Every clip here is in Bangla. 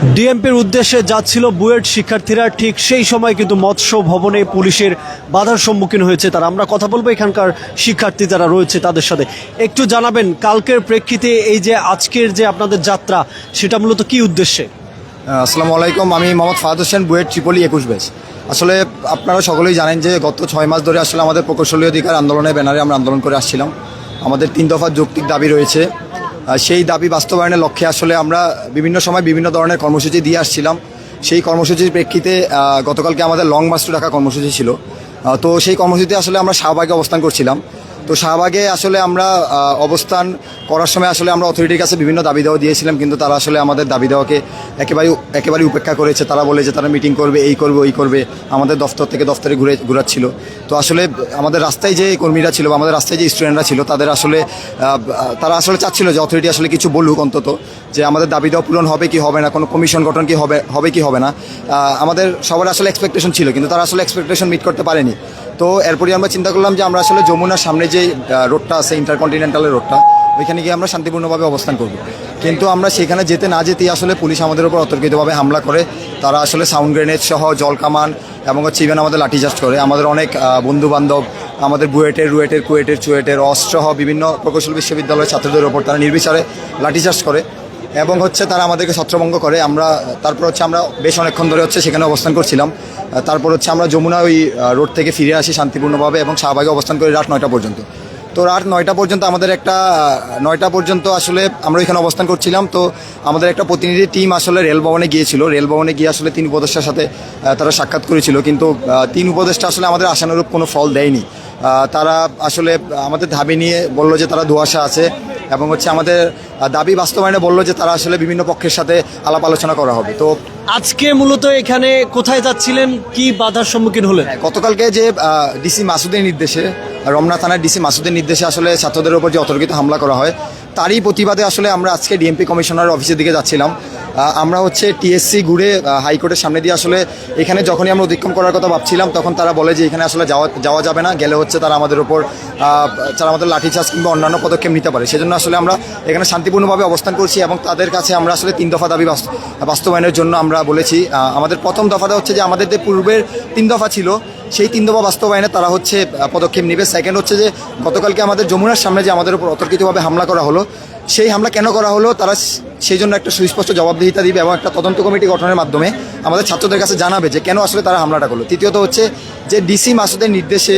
ডিএমপির উদ্দেশ্যে যাচ্ছিল বুয়েট শিক্ষার্থীরা। ঠিক সেই সময় কিন্তু মৎস্য ভবনে পুলিশের বাধার সম্মুখীন হয়েছে তারা। আমরা কথা বলব এখানকার শিক্ষার্থী যারা রয়েছে তাদের সাথে। একটু জানাবেন, কালকের প্রেক্ষিতে এই যে আজকের যে আপনাদের যাত্রা, সেটা মূলত কি উদ্দেশ্যে? আসসালামু আলাইকুম। আমি মোহাম্মদ ফাহাদ হোসেন, বুয়েট ট্রিপলি একুশ বেস আসলে আপনারা সকলেই জানেন যে গত ছয় মাস ধরে আসলে আমাদের প্রকৌশলী অধিকার আন্দোলনের ব্যানারে আমরা আন্দোলন করে আসছিলাম। আমাদের তিন দফা যৌক্তিক দাবি রয়েছে। সেই দাবি বাস্তবায়নের লক্ষ্যে আসলে আমরা বিভিন্ন সময় বিভিন্ন ধরনের কর্মসূচি দিয়ে আসছিলাম। সেই কর্মসূচির প্রেক্ষিতে গতকালকে আমাদের লং মার্চ টু ঢাকা কর্মসূচি ছিল। তো সেই কর্মসূচিতে আসলে আমরা শাহবাগে অবস্থান করছিলাম। তো শাহবাগে আসলে আমরা অবস্থান করার সময় আসলে আমরা অথরিটির কাছে বিভিন্ন দাবি দেওয়া দিয়েছিলাম, কিন্তু তারা আসলে আমাদের দাবি দেওয়াকে একেবারে একেবারে উপেক্ষা করেছে। তারা বলে যে তারা মিটিং করবে, এই করবে, ওই করবে, আমাদের দফতর থেকে দফতরে ঘুরে, ঘুরাচ্ছিল। তো আসলে আমাদের রাস্তায় যে কর্মীরা ছিল আমাদের রাস্তায় যে স্টুডেন্টরা ছিল, তাদের আসলে তারা আসলে চাচ্ছিল যে অথরিটি আসলে কিছু বলুক অন্তত, যে আমাদের দাবি দেওয়া পূরণ হবে কি হবে না, কোনো কমিশন গঠন কি হবে হবে কি হবে না। আমাদের সবার আসলে এক্সপেকটেশন ছিল, কিন্তু তারা আসলে এক্সপেকটেশন মিট করতে পারেনি। তো এরপরই আমরা চিন্তা করলাম যে আমরা আসলে যমুনার সামনে যে রোডটা আছে ইন্টারকন্টিনেন্টালের রোডটা, ওইখানে গিয়ে আমরা শান্তিপূর্ণভাবে অবস্থান করব। কিন্তু আমরা সেখানে যেতে না যেতেই আসলে পুলিশ আমাদের উপর অতর্কিতভাবে হামলা করে। তারা আসলে সাউন্ড গ্রেনেড সহ জল কামান এবং হচ্ছে ইভেন আমাদের লাঠিচার্জ করে। আমাদের অনেক বন্ধু বান্ধব আমাদের বুয়েটের, রুয়েটের, কুয়েটের, চুয়েটের অস্ত্রসহ বিভিন্ন প্রকৌশল বিশ্ববিদ্যালয়ের ছাত্রদের ওপর তারা নির্বিচারে লাঠিচার্জ করে। এবং হচ্ছে তারা আমাদেরকে ছত্রভঙ্গ করে। আমরা, তারপর হচ্ছে আমরা বেশ অনেকক্ষণ ধরে হচ্ছে সেখানে অবস্থান করছিলাম। তারপর হচ্ছে আমরা যমুনা ওই রোড থেকে ফিরে আসি শান্তিপূর্ণভাবে এবং শাহবাগে অবস্থান করি রাত নয়টা পর্যন্ত। তো রাত নয়টা পর্যন্ত আমাদের একটা নয়টা পর্যন্ত আসলে আমরা এখানে অবস্থান করছিলাম। তো আমাদের একটা প্রতিনিধি টিম আসলে রেল ভবনে গিয়েছিল। রেল ভবনে গিয়ে আসলে তিন উপদেষ্টার সাথে তারা সাক্ষাৎ করেছিল। কিন্তু তিন উপদেষ্টা আসলে আমাদের আশানুরূপ কোনো ফল দেয়নি। তারা আসলে আমাদের ধাবি নিয়ে বলল যে তারা দুয়াশা আছে। এবং হচ্ছে আমাদের দাবি বাস্তবায়নে বলল যে তারা আসলে বিভিন্ন পক্ষের সাথে আলাপ আলোচনা করা হবে। তো আজকে মূলত এখানে কোথায় যাচ্ছিলেন? কি বাধার সম্মুখীন হলেন? গতকালকে যে ডিসি মাসুদের নির্দেশে রমনা থানার ডিসি মাসুদের নির্দেশে আসলে ছাত্রদের উপর যে অতর্কিত হামলা করা হয় তারই প্রতিবাদে আসলে আমরা আজকে ডিএমপি কমিশনার অফিসের দিকে যাচ্ছিলাম। আমরা হচ্ছে টিএসসি ঘুরে হাইকোর্টের সামনে দিয়ে আসলে এখানে যখনই আমরা অতিক্রম করার কথা ভাবছিলাম তখন তারা বলে যে এখানে আসলে যাওয়া যাওয়া যাবে না গেলে হচ্ছে তারা আমাদের আহ, তারা আমাদের লাঠিচার্জ কিংবা অন্যান্য পদক্ষেপ নিতে পারে। সেজন্য আসলে আমরা এখানে শান্তিপূর্ণভাবে অবস্থান করছি এবং তাদের কাছে আমরা আসলে তিন দফা দাবি বাস- বাস্তবায়নের জন্য আমরা বলেছি। আমাদের প্রথম দফাটা হচ্ছে যে আমাদের যে পূর্বের তিন দফা ছিল সেই তিন দফা বাস্তবায়নে তারা হচ্ছে পদক্ষেপ নেবে। সেকেন্ড হচ্ছে যে, গতকালকে আমাদের যমুনার সামনে যে আমাদের উপর অতর্কিতভাবে হামলা করা হলো, সেই হামলা কেন করা হলো তারা সেই জন্য একটা সুস্পষ্ট জবাবদিহিতা দিবে এবং একটা তদন্ত কমিটি গঠনের মাধ্যমে আমাদের ছাত্রদের কাছে জানাবে যে কেন আসলে তারা হামলাটা করল। তৃতীয়ত হচ্ছে যে, ডিসি মাসুদের নির্দেশে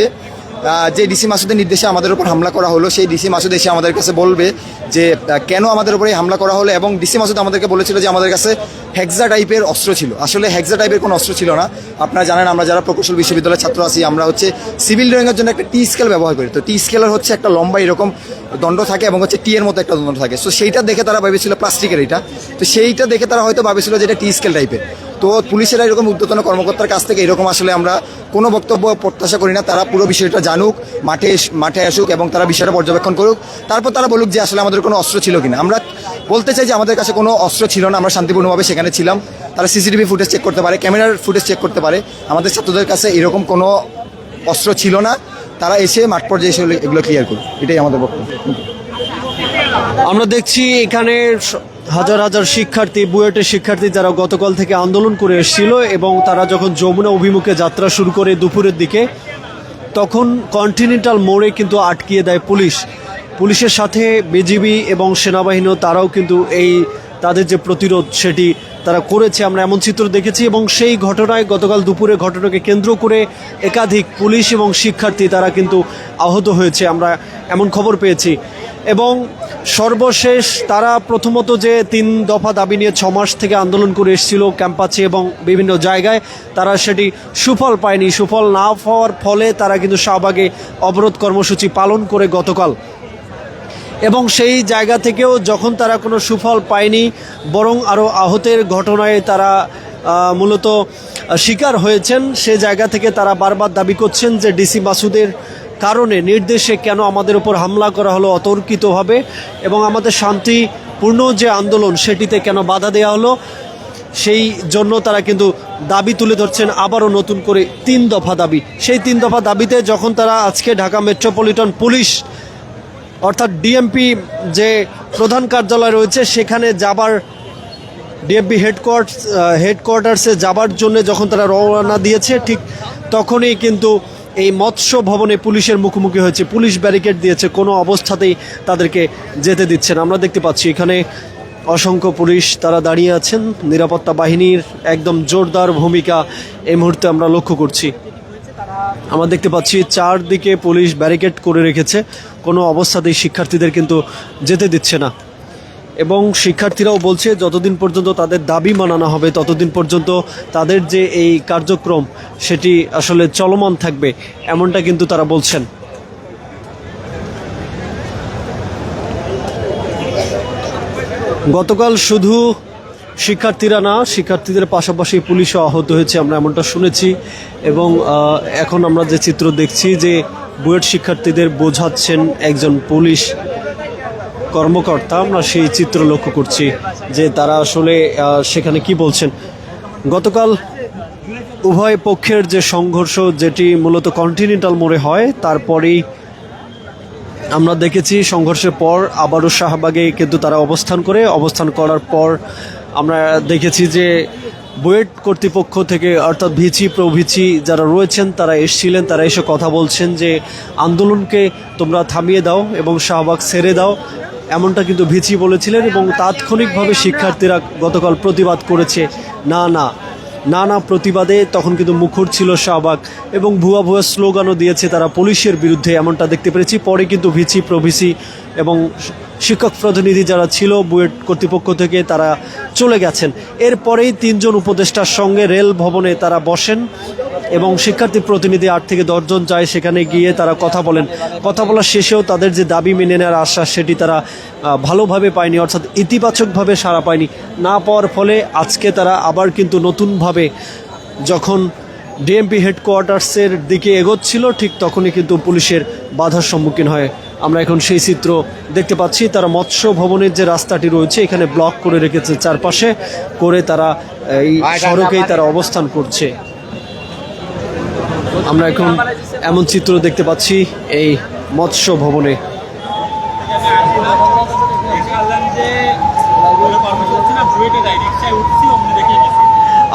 যে ডিসি মাসুদের নির্দেশে আমাদের উপর হামলা করা হলো, সেই ডিসি মাসুদ এসে আমাদের কাছে বলবে যে কেন আমাদের উপরে হামলা করা হলো এবং ডিসি মাসুদ আমাদেরকে বলেছিল যে আমাদের কাছে হেক্সা টাইপের অস্ত্র ছিল। আসলে হেক্সা টাইপের কোনো অস্ত্র ছিল না। আপনারা জানেন, আমরা যারা প্রকৌশল বিশ্ববিদ্যালয়ের ছাত্র আছি, আমরা হচ্ছে সিভিল ড্রয়িংয়ের জন্য একটা টি স্কেল ব্যবহার করি। তো টি স্কেলের হচ্ছে একটা লম্বা এরকম দণ্ড থাকে এবং হচ্ছে টি এর মতো একটা দণ্ড থাকে। সো সেইটা দেখে তারা ভেবেছিল প্লাস্টিকের এটা। তো সেইটা দেখে তারা হয়তো ভাবেছিল যে এটা টি স্কেল টাইপের। তো পুলিশেরা এরকম উদ্যতন কর্মকর্তার কাছ থেকে এরকম আসলে আমরা কোনো বক্তব্য প্রত্যাশা করি না। তারা পুরো বিষয়টা জানুক, মাঠে মাঠে আসুক এবং তারা বিষয়টা পর্যবেক্ষণ করুক। তারপর তারা বলুক যে আসলে আমাদের কোনো অস্ত্র ছিল কিনা। আমরা বলতে চাই যে আমাদের কাছে কোনো অস্ত্র ছিল না। আমরা শান্তিপূর্ণভাবে সেখানে ছিলাম। তারা সিসিটিভি ফুটেজ চেক করতে পারে, ক্যামেরার ফুটেজ চেক করতে পারে। আমাদের ছাত্রদের কাছে এরকম কোনো অস্ত্র ছিল না। তারা এসে মাঠ পর্যায়ে এসে এগুলো ক্লিয়ার করুক। এটাই আমাদের বক্তব্য। আমরা দেখছি এখানে হাজার হাজার শিক্ষার্থী, বুয়েটের শিক্ষার্থী যারা গতকাল থেকে আন্দোলন করে এসেছিল এবং তারা যখন যমুনা অভিমুখে যাত্রা শুরু করে দুপুরের দিকে, তখন কন্টিনেন্টাল মোড়ে কিন্তু আটকিয়ে দেয় পুলিশ। পুলিশের সাথে বিজিবি এবং সেনাবাহিনীও তারাও কিন্তু এই তাদের যে প্রতিরোধ সেটি তারা করেছে। আমরা এমন চিত্র দেখেছি এবং সেই ঘটনায় গতকাল দুপুরে ঘটনাকে কেন্দ্র করে একাধিক পুলিশ এবং শিক্ষার্থী তারা কিন্তু আহত হয়েছে। আমরা এমন খবর পেয়েছি। এবং সর্বশেষ তারা প্রথমত যে তিন দফা দাবি নিয়ে ছ মাস থেকে আন্দোলন করে এসেছিল ক্যাম্পাসে এবং বিভিন্ন জায়গায়, তারা সেটি সুফল পায়নি। সুফল না পাওয়ার ফলে তারা কিন্তু শাহবাগে অবরোধ কর্মসূচি পালন করে গতকাল। এবং সেই জায়গা থেকেও যখন তারা কোনো সুফল পায়নি, বরং আরও আহতের ঘটনায় তারা মূলত শিকার হয়েছেন, সে জায়গা থেকে তারা বারবার দাবি করছেন যে ডিসি মাসুদের কারণে নির্দেশে কেন আমাদের উপর হামলা করা হলো অতর্কিতভাবে এবং আমাদের শান্তিপূর্ণ যে আন্দোলন সেটিতে কেন বাধা দেওয়া হলো, সেই জন্য তারা কিন্তু দাবি তুলে ধরছেন আবারও নতুন করে তিন দফা দাবি। সেই তিন দফা দাবিতে যখন তারা আজকে ঢাকা মেট্রোপলিটন পুলিশ অর্থাৎ ডিএমপি যে প্রধান কার্যালয় রয়েছে, সেখানে যাবার ডিএমপি হেডকোয়ার্টার্স হেডকোয়ার্টার্সে যাবার জন্য যখন তারা রওনা দিয়েছে, ঠিক তখনই কিন্তু এই মৎস্য ভবনে পুলিশের মুখোমুখি হয়েছে। পুলিশ ব্যারিকেড দিয়েছে, কোনো অবস্থাতেই তাদেরকে যেতে দিচ্ছে না। আমরা দেখতে পাচ্ছি এখানে অসংখ্য পুলিশ তারা দাঁড়িয়ে আছেন। নিরাপত্তা বাহিনীর একদম জোরদার ভূমিকা এই মুহূর্তে আমরা লক্ষ্য করছি। আমরা দেখতে পাচ্ছি চারদিকে পুলিশ ব্যারিকেড করে রেখেছে। কোনো অবস্থাতেই শিক্ষার্থীদের কিন্তু যেতে দিচ্ছে না। এবং শিক্ষার্থীরাও বলছে, যতদিন পর্যন্ত তাদের দাবি মানানো হবে, ততদিন পর্যন্ত তাদের যে এই কার্যক্রম, সেটি আসলে চলমান থাকবে, এমনটা কিন্তু তারা বলছেন। গতকাল শুধু শিক্ষার্থীরা না, শিক্ষার্থীদের পাশাপাশি পুলিশও আহত হয়েছে, আমরা এমনটা শুনেছি। এবং এখন আমরা যে চিত্র দেখছি যে বুয়েট শিক্ষার্থীদের বোঝাচ্ছেন একজন পুলিশ কর্মকর্তা, আমরা সেই চিত্র লক্ষ্য করছি যে তারা আসলে সেখানে কি বলছেন। গতকাল উভয় পক্ষের যে সংঘর্ষ যেটি মূলত কন্টিনেন্টাল মোড়ে হয়, তারপরেই আমরা দেখেছি সংঘর্ষের পর আবারও শাহবাগে কিন্তু তারা অবস্থান করে। অবস্থান করার পর আমরা দেখেছি যে বুয়েট কর্তৃপক্ষ থেকে, অর্থাৎ ভিচি, প্রভিচি যারা রয়েছেন, তারা এসছিলেন, তারা এসে কথা বলছেন যে, আন্দোলনকে তোমরা থামিয়ে দাও এবং শাহবাগ ছেড়ে দাও। এমনটা কিন্তু ভিচি বলেছিলেন এবং তাৎক্ষণিকভাবে শিক্ষার্থীরা গতকাল প্রতিবাদ করেছে, না না। না না প্রতিবাদে তখন কিন্তু মুখর ছিল শাহবাগ এবং ভুয়া ভুয়া স্লোগানও দিয়েছে তারা পুলিশের বিরুদ্ধে, এমনটা দেখতে পেরেছি। পরে কিন্তু ভিচি, প্রভিসি এবং শিক্ষক প্রতিনিধি যারা ছিল, বুয়েট কর্তৃপক্ষ থেকে তারা চলে গেছেন। এরপরেই তিনজন উপদেষ্টার সঙ্গে রেল ভবনে তারা বসেন এবং শিক্ষার্থী প্রতিনিধি আট থেকে দশজন যায় সেখানে গিয়ে তারা কথা বলেন। কথা বলার শেষেও তাদের যে দাবি মেনে নেওয়ার আশ্বাস, সেটি তারা ভালোভাবে পায়নি, অর্থাৎ ইতিবাচকভাবে সাড়া পায়নি। না পাওয়ার ফলে আজকে তারা আবার কিন্তু নতুনভাবে যখন ডিএমপি হেডকোয়ার্টার্সের দিকে এগোচ্ছিল, ঠিক তখনই কিন্তু পুলিশের বাধার সম্মুখীন হয় আমরা এখন সেই চিত্র দেখতে পাচ্ছি। তারা মৎস্য ভবনের যে রাস্তাটি রয়েছে, এখানে ব্লক করে রেখেছে চারপাশে, করে তারা এই সড়কেই তারা অবস্থান করছে। আমরা এখন এমন চিত্র দেখতে পাচ্ছি এই মৎস্য ভবনে।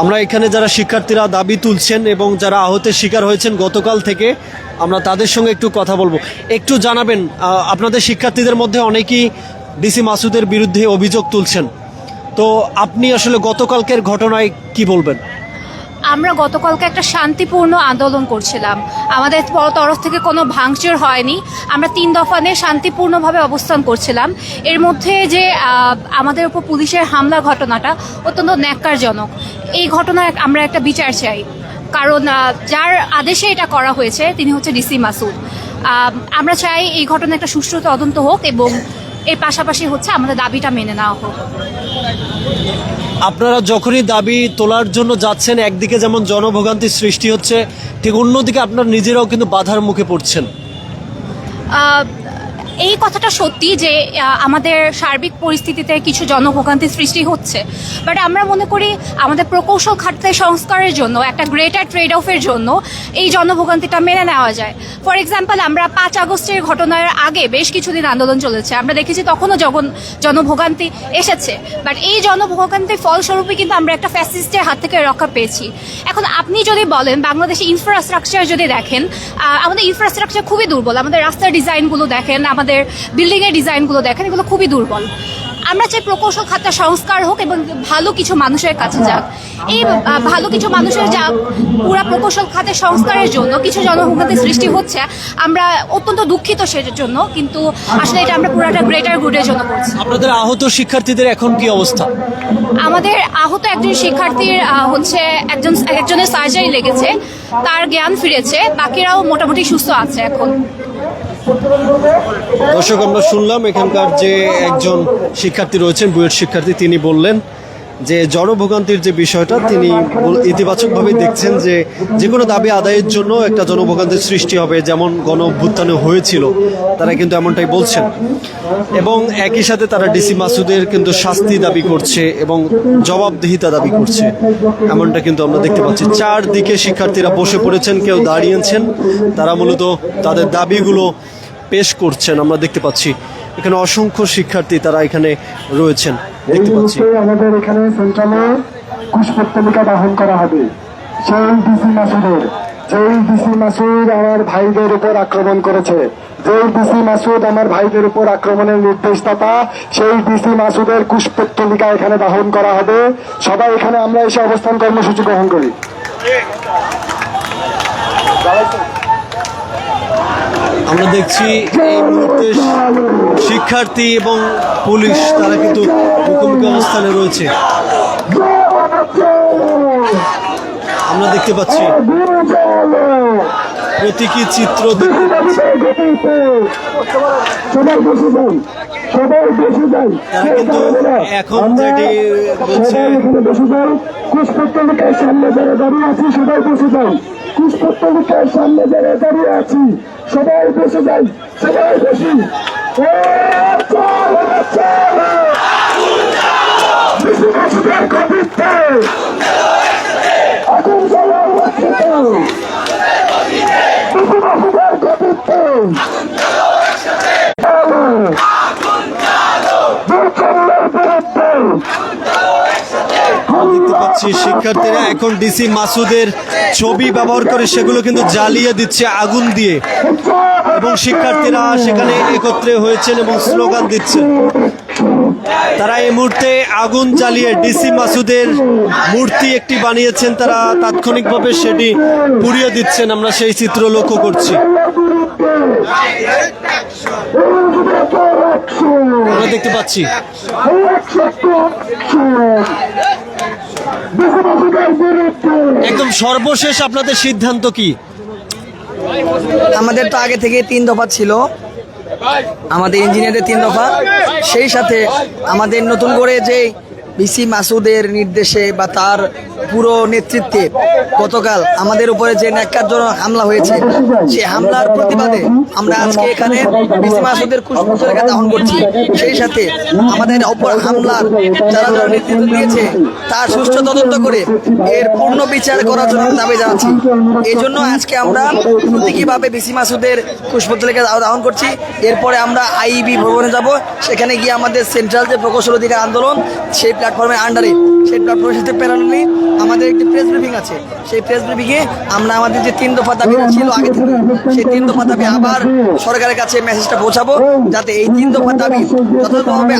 আমরা এখানে যারা শিক্ষার্থীরা দাবি তুলছেন এবং যারা আহতের শিকার হয়েছেন গতকাল থেকে, আমরা তাদের সঙ্গে একটু কথা বলব। একটু জানাবেন আপনাদের শিক্ষার্থীদের মধ্যে অনেকেই ডিসি মাসুদের বিরুদ্ধে অভিযোগ তুলছেন। তো আপনি আসলে গতকালকের ঘটনায় কি বলবেন? আমরা গতকালকে একটা শান্তিপূর্ণ আন্দোলন করছিলাম। আমাদের তরফ থেকে কোনো ভাঙচুর হয়নি। আমরা তিন দফা নিয়ে শান্তিপূর্ণভাবে অবস্থান করছিলাম। এর মধ্যে যে আমাদের উপর পুলিশের হামলা ঘটনাটা অত্যন্ত ন্যাক্কারজনক। এই ঘটনায় আমরা একটা বিচার চাই। কারণ যার আদেশে এটা করা হয়েছে, তিনি হচ্ছে ডিসি মাসুদ। আমরা চাই এই ঘটনা একটা সুষ্ঠু তদন্ত হোক এবং এর পাশাপাশি হচ্ছে আমাদের দাবিটা মেনে নেওয়া হোক। আপনারা যখনই দাবি তোলার জন্য যাচ্ছেন, একদিকে যেমন জনভোগান্তির সৃষ্টি হচ্ছে, ঠিক অন্যদিকে আপনার নিজেরাও কিন্তু বাধার মুখে পড়ছেন। এই কথাটা সত্যি যে আমাদের সার্বিক পরিস্থিতিতে কিছু জনভোগান্তির সৃষ্টি হচ্ছে। বাট আমরা মনে করি আমাদের প্রকৌশল খাতে সংস্কারের জন্য, একটা গ্রেটার ট্রেড অফের জন্য এই জনভোগান্তিটা মেনে নেওয়া যায়। ফর এক্সাম্পল আমরা পাঁচ আগস্টের ঘটনার আগে বেশ কিছুদিন আন্দোলন চলেছে। আমরা দেখেছি তখনও যখন জনভোগান্তি এসেছে। বাট এই জনভোগান্তির ফলস্বরূপে কিন্তু আমরা একটা ফ্যাসিস্টের হাত থেকে রক্ষা পেয়েছি। এখন আপনি যদি বলেন, বাংলাদেশে ইনফ্রাস্ট্রাকচার যদি দেখেন আমাদের ইনফ্রাস্ট্রাকচার খুবই দুর্বল। আমাদের রাস্তার ডিজাইনগুলো দেখেন, আমাদের বিল্ডিং এর ডিজাইনগুলো দেখেন এগুলো খুবই দুর্বল। আমরা চাই প্রকৌশল খাতটা সংস্কার হোক এবং ভালো কিছু মানুষের কাছে যাক। এই ভালো কিছু মানুষের যাক পুরা প্রকৌশল খাতের সংস্কারের জন্য কিছু জনভোগান্তি সৃষ্টি হচ্ছে আমরা অত্যন্ত দুঃখিত সেটার জন্য কিন্তু আসলে এটা আমরা পুরাটা গ্রেটার গুডের জন্য করছি। আপনাদের আহত শিক্ষার্থীদের এখন কি অবস্থা? আমাদের আহত একজন শিক্ষার্থীর হচ্ছে একজন একজনের সার্জারি লেগেছে তার জ্ঞান ফিরেছে বাকিরাও মোটামুটি সুস্থ আছে এখন। দর্শক আমরা শুনলাম এখানকার যে একজন শিক্ষার্থী রয়েছেন বুয়েট শিক্ষার্থী তিনি বললেন যে জনভোগান্তির যে বিষয়টা তিনি ইতিবাচকভাবে দেখছেন যে যে কোনো দাবি আদায়ের জন্য একটা জনভোগান্তির সৃষ্টি হবে যেমন গণ অভ্যুত্থানে হয়েছিল তারা কিন্তু এমনটাই বলছেন। এবং একই সাথে তারা ডিসি মাসুদের কিন্তু শাস্তি দাবি করছে এবং জবাবদিহিতা দাবি করছে এমনটা কিন্তু আমরা দেখতে পাচ্ছি। চারদিকে শিক্ষার্থীরা বসে পড়েছেন কেউ দাঁড়িয়েছেন তারা মূলত তাদের দাবিগুলো পেশ করছেন আমরা দেখতে পাচ্ছি এখানে অসংখ্য শিক্ষার্থী তারা এখানে রয়েছেন দেখতে পাচ্ছি। আমাদের এখানে সেন্ট্রালে কুশপুত্তলিকা দাহন করা হবে। সেই ডিসি মাসুদের যেই ডিসি মাসুদ আমার ভাইদের উপর আক্রমণ করেছে। যেই ডিসি মাসুদ আমার ভাইদের উপর আক্রমণের নির্দেশদাতা সেই ডিসি মাসুদের কুশপুত্তলিকা এখানে দাহন করা হবে। সবাই এখানে আমরা এসে অবস্থান কর্মসূচি গ্রহণ করি। আমরা দেখছি এই মুহূর্তে শিক্ষার্থী এবং পুলিশ তারা কিন্তু মুখোমুখি অবস্থানে রয়েছে। আমরা দেখতে পাচ্ছি প্রতীকী চিত্র দেখতে পাচ্ছি। তারা কিন্তু এখন যেটি বলছে কুশপুত্তলিকার সামনে যারা দাঁড়িয়ে আছি সবাই বসে যান। কুশপুত্তলিকার সামনে যারা দাঁড়িয়ে আছি সবাই বসে যান সবাই বসি। আগুন জ্বালাও একসাথে। বিশু মাসুদের কবিত্বে। দেখতে পাচ্ছি। শিক্ষার্থীরা এখন ডিসি মাসুদের ছবি ব্যবহার করে সেগুলো কিন্তু জ্বালিয়ে দিচ্ছে আগুন দিয়ে। এবং শিক্ষার্থীরা সেখানে একত্রে হয়েছেন এবং স্লোগান দিচ্ছেন। তারা এই মুহূর্তে আগুন জ্বালিয়ে ডিসি মাসুদের মূর্তি একটি বানিয়েছেন। তারা তাৎক্ষণিকভাবে সেটি পুড়িয়ে দিচ্ছেন। আমরা সেই চিত্র লক্ষ্য করছি। আমরা দেখতে পাচ্ছি। একদম সর্বশেষ আপনাদের সিদ্ধান্ত কি? আমাদের তো আগে থেকে তিন দফা ছিল। আমাদের ইঞ্জিনিয়ারদের তিন দফা। সেই সাথে আমাদের নতুন করে যে বিসি মাসুদের নির্দেশে বা তার পুরো নেতৃত্বে গতকাল আমাদের উপরে যে ন্যাক্কারজনক হামলা হয়েছে সেই হামলার প্রতিবাদে আমরা আজকে এখানে বিসি মাসুদের কুশপুতলিকা দাহন করছি। সেই সাথে আমাদের অপর হামলার যারা যারা নেতৃত্ব দিয়েছে, তার সুষ্ঠু তদন্ত করে এর পূর্ণ বিচার করার জন্য দাবি জানাচ্ছি। এই জন্য আজকে আমরা প্রতীকীভাবে বিসি মাসুদের পুষ্পতলিকা দাহন করছি। এরপরে আমরা আইবি ভবনে যাব। সেখানে গিয়ে আমাদের সেন্ট্রাল যে প্রকৌশল অধিকার আন্দোলন, সেই প্ল্যাটফর্মের আন্ডারে সেই প্ল্যাটফর্মের সাথে প্যারালি আমাদের একটি প্রেস ব্রিফিং আছে। সেই প্রেস ব্রিফিংয়ে আমরা আমাদের যে তিন দফা দাবি ছিল আগে থেকে সেই তিন দফা দাবি আবার সরকারের কাছে মেসেজটা পৌঁছাবো যাতে এই তিন দফা দাবি যথাযথভাবে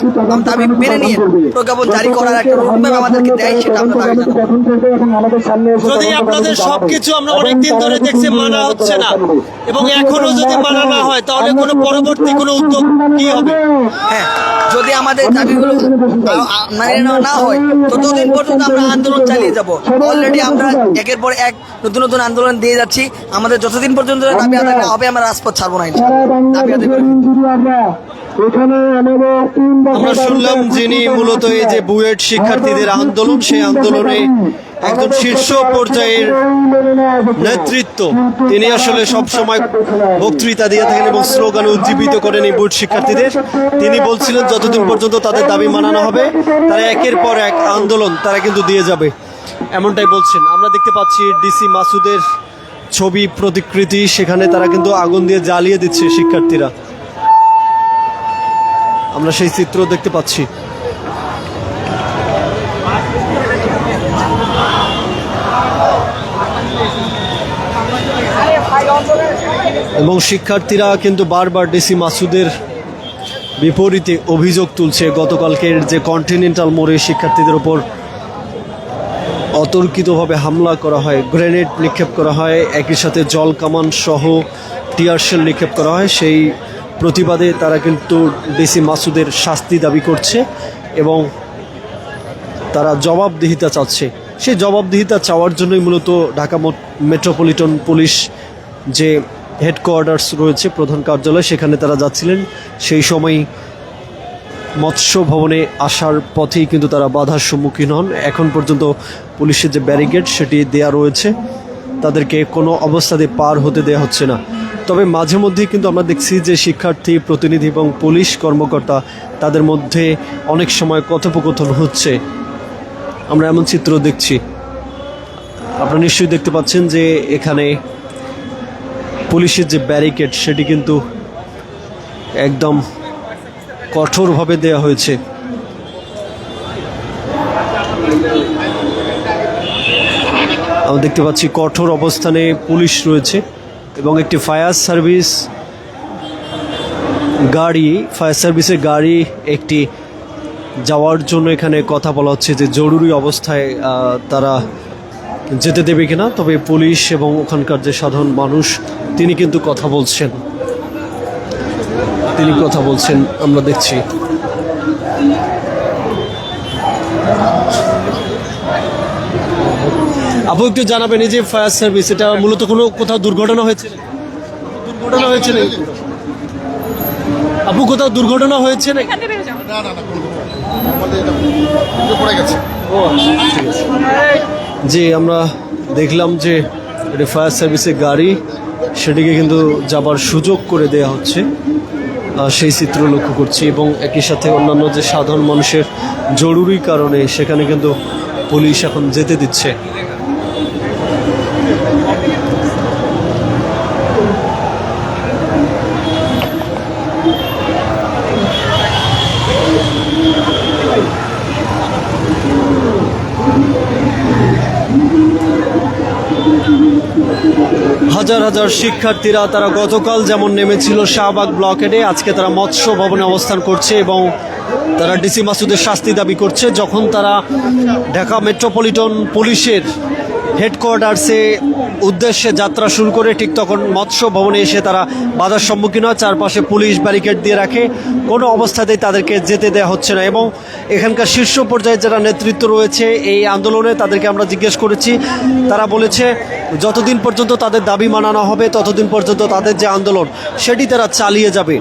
দাবি মেনে নিয়ে প্রজ্ঞাপন জারি করার একটা রোডম্যাপ আমাদেরকে দেয় সেটা আমরা দাবি যদি আপনাদের সবকিছু আমরা অনেকদিন ধরে দেখছি মানা হচ্ছে না এবং এখনও যদি মানা না হয় তাহলে কোনো পরবর্তী কোনো উদ্যোগ কি হবে? হ্যাঁ যদি আমাদের দাবিগুলো মানে না হয় ততদিন পর্যন্ত আমরা আন্দোলন চালিয়ে যাব। অলরেডি আমরা একের পর এক নতুন নতুন আন্দোলন দিয়ে যাচ্ছি। আমাদের যতদিন পর্যন্ত দাবি আদায় না হবে আমরা রাজপথ ছাড়বো না দাবি আদায় আমরা শুনলাম যিনি মূলত এই যে বুয়েট শিক্ষার্থীদের আন্দোলন সেই আন্দোলনে একজন শীর্ষ পর্যায়ের নেতৃত্ব। তিনি আসলে সব সময় বক্তৃতা দিয়ে থাকেন এবং স্লোগান উজ্জীবিত করেন এই বুয়েট শিক্ষার্থীদের। তিনি বলছিলেন যতদিন পর্যন্ত তাদের দাবি মানানো হবে তারা একের পর এক আন্দোলন তারা কিন্তু দিয়ে যাবে। এমনটাই বলছেন। আমরা দেখতে পাচ্ছি ডিসি মাসুদের ছবি, প্রতিকৃতি, সেখানে তারা কিন্তু আগুন দিয়ে জ্বালিয়ে দিচ্ছে শিক্ষার্থীরা। আমরা সেই চিত্র দেখতে পাচ্ছি। এবং শিক্ষার্থীরা কিন্তু বারবার ডিসি মাসুদের বিপরীতে অভিযোগ তুলছে। গতকালকের যে কন্টিনেন্টাল মোড়ে শিক্ষার্থীদের ওপর অতর্কিতভাবে হামলা করা হয়, গ্রেনেড নিক্ষেপ করা হয়, একই সাথে জল কামান সহ টিয়ারশেল নিক্ষেপ করা হয়। সেই প্রতিবাদে তারা কিন্তু ডিসি মাসুদের শাস্তি দাবি করছে এবং তারা জবাবদিহিতা চাচ্ছে। সেই জবাবদিহিতা চাওয়ার জন্যই মূলত ঢাকা মেট্রোপলিটন পুলিশ যে হেডকোয়ার্টার্স রয়েছে, প্রধান কার্যালয়, সেখানে তারা যাচ্ছিলেন। সেই সময় মৎস্য ভবনে আসার পথেই কিন্তু তারা বাধার সম্মুখীন হন। এখন পর্যন্ত পুলিশের যে ব্যারিকেড, সেটি দেয়া রয়েছে। তাদেরকে কোনো অবস্থাতে পার হতে দেয়া হচ্ছে না। তবে মাঝে মধ্যেই কিন্তু আমরা দেখছি যে শিক্ষার্থী, প্রতিনিধি এবং পুলিশ কর্মকর্তা তাদের মধ্যে অনেক সময় কথোপকথন হচ্ছে। আমরা এমন চিত্র দেখছি। আপনারা নিশ্চয়ই দেখতে পাচ্ছেন যে এখানে পুলিশের যে ব্যারিকেড, সেটি কিন্তু একদম কঠোরভাবে দেয়া হয়েছে। আমরা দেখতে পাচ্ছি কঠোর অবস্থানে পুলিশ রয়েছে এবং একটি ফায়ার সার্ভিস গাড়ি, ফায়ার সার্ভিসের গাড়ি একটি যাওয়ার জন্য এখানে কথা বলা হচ্ছে যে জরুরি অবস্থায় তারা যেতে দেবে কিনা, তবে পুলিশ এবং ওখানকার যে সাধারণ মানুষ, তিনি কিন্তু কথা বলছেন। তিনি কথা বলছেন আমরা দেখছি আপু একটু জানাবেন এই যে ফায়ার সার্ভিস এটা মূলত কোনো কোথাও দুর্ঘটনা হয়েছে দুর্ঘটনা হয়েছে? আপু কোথাও দুর্ঘটনা হয়েছে? ও আচ্ছা, ঠিক আছে। জি আমরা দেখলাম যে এটা ফায়ার সার্ভিসের গাড়ি সেটিকে কিন্তু যাবার সুযোগ করে দেয়া হচ্ছে সেই চিত্র লক্ষ্য করছি এবং একই সাথে অন্যান্য যে সাধারণ মানুষের জরুরি কারণে সেখানে কিন্তু পুলিশ এখন যেতে দিচ্ছে। হাজার হাজার শিক্ষার্থীরা তারা গতকাল যেমন নেমেছিল শাহবাগ ব্লকেডে আজকে তারা মৎস্য ভবনে অবস্থান করছে এবং তারা ডিসি মাসুদের শাস্তি দাবি করছে। যখন তারা ঢাকা মেট্রোপলিটন পুলিশের হেডকোয়ার্টার্সে উদ্দেশ্যে যাত্রা শুরু করে, ঠিক তখন মৎস্য ভবনে এসে তারা বাধার সম্মুখীন হয়। চারপাশে পুলিশ ব্যারিকেড দিয়ে রাখে। কোনো অবস্থাতেই তাদেরকে যেতে দেওয়া হচ্ছে না এবং এখানকার শীর্ষ পর্যায়ে যারা নেতৃত্ব রয়েছে, এই আন্দোলনে তাদেরকে আমরা জিজ্ঞেস করেছি। তারা বলেছে যতদিন পর্যন্ত তাদের দাবি মানানো হবে ততদিন পর্যন্ত তাদের যে আন্দোলন সেটি তারা চালিয়ে যাবে।